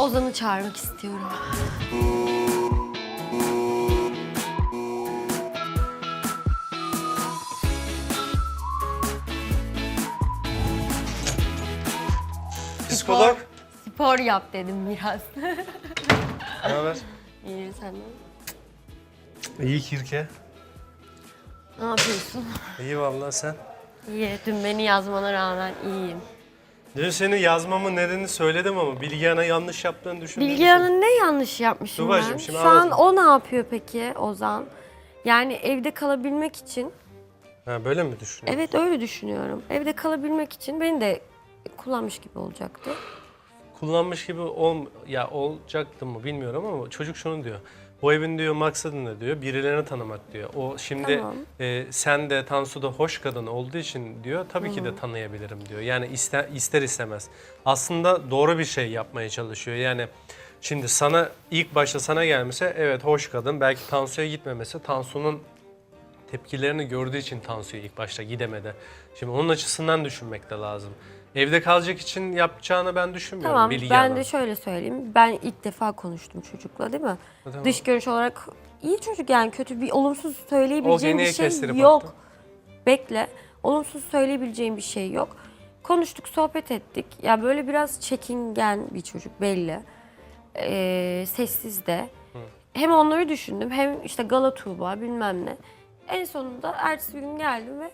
Ozan'ı çağırmak istiyorum. Psikolog. Spor yap dedim biraz. Ne haber? İyi senden. İyi Kirke. Ne yapıyorsun? İyi vallahi sen. İyi. Dün beni yazmana rağmen iyiyim. Dün seni yazmamın nedenini söyledim ama Bilgehan'a yanlış yaptığını düşündüm. Bilge Hanım ne yanlış yapmışım Tuba'cığım, ben? şimdi Şu an o ne yapıyor peki Ozan? Yani evde kalabilmek için, Ha böyle mi düşünüyorsun? evet öyle düşünüyorum. Evde kalabilmek için beni de kullanmış gibi olacaktı. Kullanmış gibi ol, ya olacaktı mı bilmiyorum ama çocuk şunu diyor. Bu evin diyor maksadı ne diyor? Birilerini tanımak diyor. O şimdi Tamam. e, sen de Tansu da hoş kadın olduğu için diyor tabii ki de tanıyabilirim diyor. Yani ister, ister istemez. Aslında doğru bir şey yapmaya çalışıyor. Yani şimdi sana ilk başta sana gelmese evet hoş kadın. Belki Tansu'ya gitmemesi Tansu'nun tepkilerini gördüğü için Tansu'ya ilk başta gidemedi. Şimdi onun açısından düşünmek de lazım. Evde kalacak için yapacağını ben düşünmüyorum. Tamam Bilge ben Hanım. de şöyle söyleyeyim. Ben ilk defa konuştum çocukla değil mi? Tamam. Dış görünüş olarak iyi çocuk yani kötü bir olumsuz söyleyebileceğim bir şey kestirip yok. attı. Bekle. Olumsuz söyleyebileceğim bir şey yok. Konuştuk, sohbet ettik. Ya böyle biraz çekingen bir çocuk belli. Ee, sessiz de. Hem onları düşündüm hem işte Gala Tuğba bilmem ne. En sonunda ertesi gün geldim ve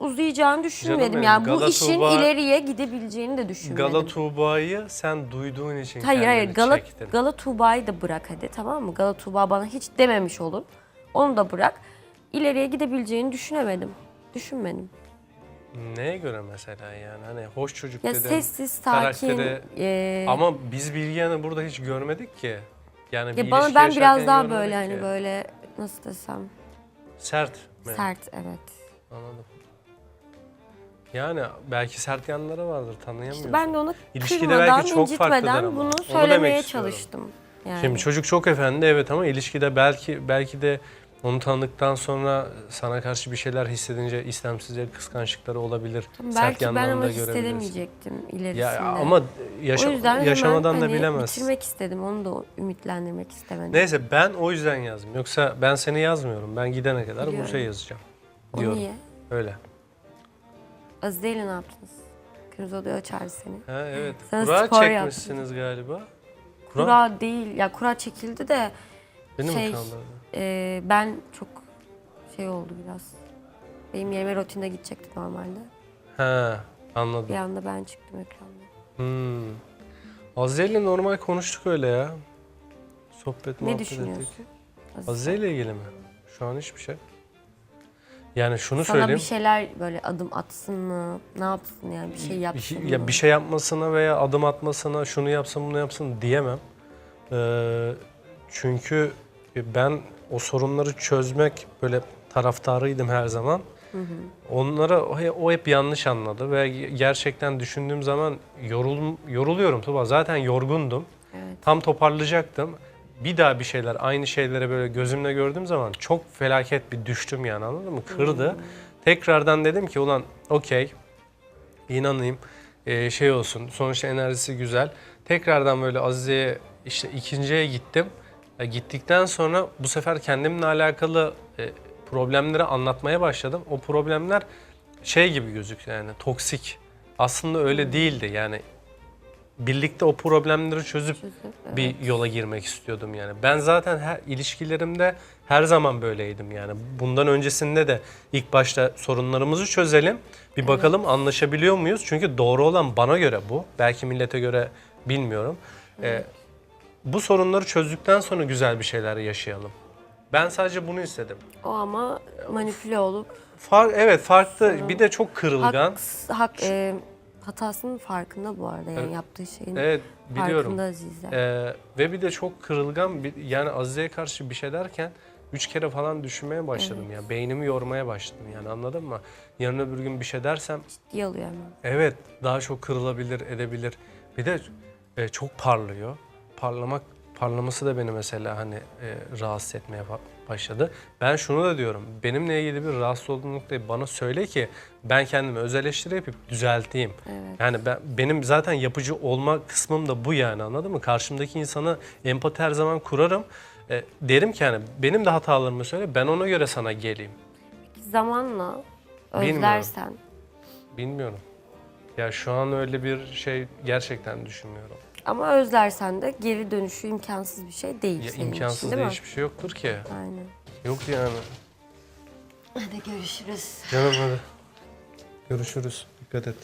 uzayacağını düşünmedim. yani bu işin Tuğba- ileriye gidebileceğini de düşünmedim. Gala Tuğba'yı sen duyduğun için Hayır kendini hayır Gala, çektin. Gala Tuğba'yı da bırak hadi tamam mı? Gala Tuğba bana hiç dememiş olun. Onu da bırak. İleriye gidebileceğini düşünemedim. Düşünmedim. Neye göre mesela yani hani hoş çocuk Ya dedim. sessiz, sakin. karakteri- e, Ama biz Bilgehan'ı burada hiç görmedik ki. Yani bir ya bana ilişki ben biraz daha böyle hani ki. böyle nasıl desem Sert mi? sert evet. Anladım. Yani belki sert yanları vardır tanıyamıyorsun. İşte ben de onu İlişkide kırmadan, belki çok farklıdır incitmeden ama. bunu Onu demek söylemeye istiyorum. çalıştım. Yani. Şimdi çocuk çok efendi evet ama ilişkide belki belki de onu tanıdıktan sonra sana karşı bir şeyler hissedince istemsizce kıskançlıkları olabilir. Sert Belki ben yanlarını ama da görebilirsin. hissedemeyecektim ilerisinde. Ya ama yaşa- o yüzden yaşamadan hemen da hani bilemezsin. bitirmek istedim. Onu da ümitlendirmek istemedim. Neyse ben o yüzden yazdım. Yoksa ben seni yazmıyorum. Ben gidene kadar Biliyorum. Bursa'ya yazacağım. O Diyorum. niye? Öyle. Azize ile ne yaptınız? Kırmızı odaya çağırdı seni. Ha evet. Sen Kura spor çekmişsiniz galiba. Kura, Kura değil. Ya kura çekildi de beni şey, mi e, ben çok şey oldu biraz. Benim yerime rutinde gidecekti normalde. Ha Bir anladım. anda ben çıktım ekranda. Hmm. Azize ile normal konuştuk öyle ya. Sohbet Ne muhabbet düşünüyorsun? ettik. Azize? Azize ile ilgili mi? Şu an hiçbir şey. Yani şunu Sana söyleyeyim. bir şeyler böyle adım atsın mı? Ne yapsın yani bir şey yapsın mı? Ya bir şey yapmasına veya adım atmasına şunu yapsın bunu yapsın diyemem. Ee, çünkü ben o sorunları çözmek böyle taraftarıydım her zaman. Onlara o hep yanlış anladı ve gerçekten düşündüğüm zaman yorul, yoruluyorum Tuba. Zaten yorgundum. Evet. Tam toparlayacaktım. Bir daha bir şeyler, aynı şeylere böyle gözümle gördüğüm zaman çok felaket bir düştüm yani anladın mı? Kırdı. Tekrardan dedim ki ulan okey inanayım ee, şey olsun sonuçta enerjisi güzel. Tekrardan böyle Azize'ye işte ikinciye gittim. E, gittikten sonra bu sefer kendimle alakalı e, problemleri anlatmaya başladım. O problemler şey gibi gözüküyor yani toksik. Aslında öyle değildi yani. Birlikte o problemleri çözüp Çözüp, evet. bir yola girmek istiyordum yani. Ben zaten her ilişkilerimde her zaman böyleydim yani. Bundan öncesinde de ilk başta sorunlarımızı çözelim. Bir bakalım anlaşabiliyor muyuz? Çünkü doğru olan bana göre bu. Belki millete göre bilmiyorum. Ee, bu sorunları çözdükten sonra güzel bir şeyler yaşayalım. Ben sadece bunu istedim. O ama manipüle olup Far, evet farklı. Bir de çok kırılgan. hak, hak e, hatasının farkında bu arada yani Evet. yaptığı şeyin Evet biliyorum. farkında Azize. Ee, ve bir de çok kırılgan bir, yani Azize'ye karşı bir şey derken üç kere falan düşünmeye başladım ya. Beynimi yormaya başladım yani anladın mı? Yarın öbür gün bir şey dersem Ciddiye alıyor hemen. evet daha çok kırılabilir edebilir. Bir de e, çok parlıyor. Parlamak parlaması da beni mesela hani e, rahatsız etmeye ba- başladı. Ben şunu da diyorum. Benimle ilgili bir rahatsız olduğun noktayı bana söyle ki ben kendimi öz eleştiri yapıp düzelteyim. Yani ben benim zaten yapıcı olma kısmım da bu yani anladın mı? Karşımdaki insana empati her zaman kurarım. E, derim ki hani benim de hatalarımı söyle ben ona göre sana geleyim. Zamanla Bilmiyorum. özlersen Bilmiyorum. Ya şu an öyle bir şey gerçekten düşünmüyorum. Ama özlersen de geri dönüşü imkansız bir şey değil Ya senin imkansız için değil da mi? hiçbir şey yoktur ki. Aynen. Yok yani. Hadi görüşürüz. Canım hadi. Görüşürüz. Dikkat et.